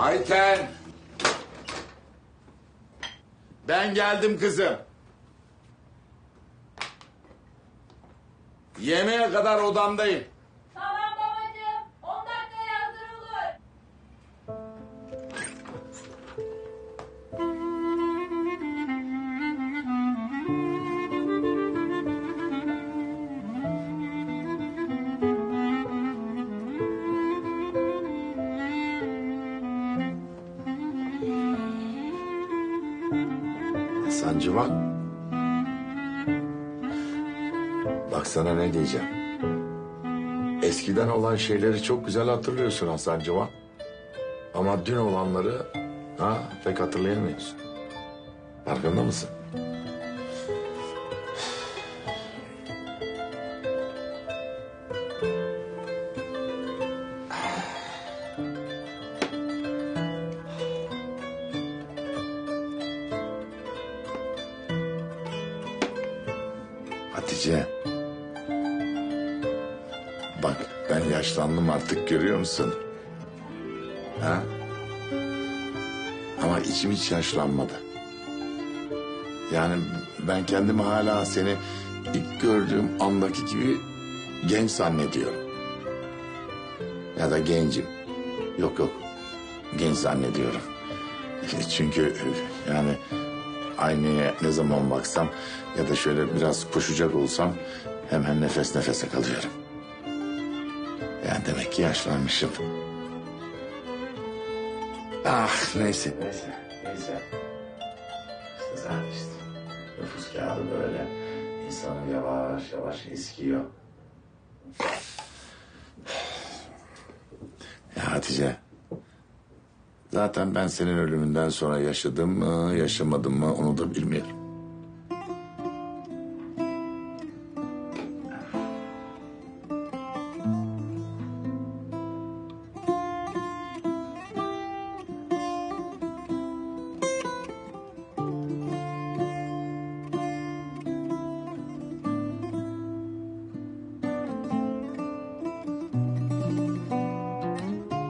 Ayten. Ben geldim kızım. Yemeğe kadar odamdayım. Sancıma. Bak sana ne diyeceğim. Eskiden olan şeyleri çok güzel hatırlıyorsun Hasancıma. Ama dün olanları ha, pek hatırlayamıyorsun. Farkında mısın? Hatice. Bak ben yaşlandım artık görüyor musun? Ha? Ama içim hiç yaşlanmadı. Yani ben kendimi hala seni ilk gördüğüm andaki gibi genç zannediyorum. Ya da gencim. Yok yok. Genç zannediyorum. Çünkü yani aynaya ne zaman baksam ya da şöyle biraz koşacak olsam hemen nefes nefese kalıyorum. Yani demek ki yaşlanmışım. Ah neyse. Neyse, neyse. İşte zaten işte. Nüfus kağıdı böyle insanı yavaş yavaş eskiyor. Ya Hatice. Zaten ben senin ölümünden sonra yaşadım mı, yaşamadım mı onu da bilmiyorum.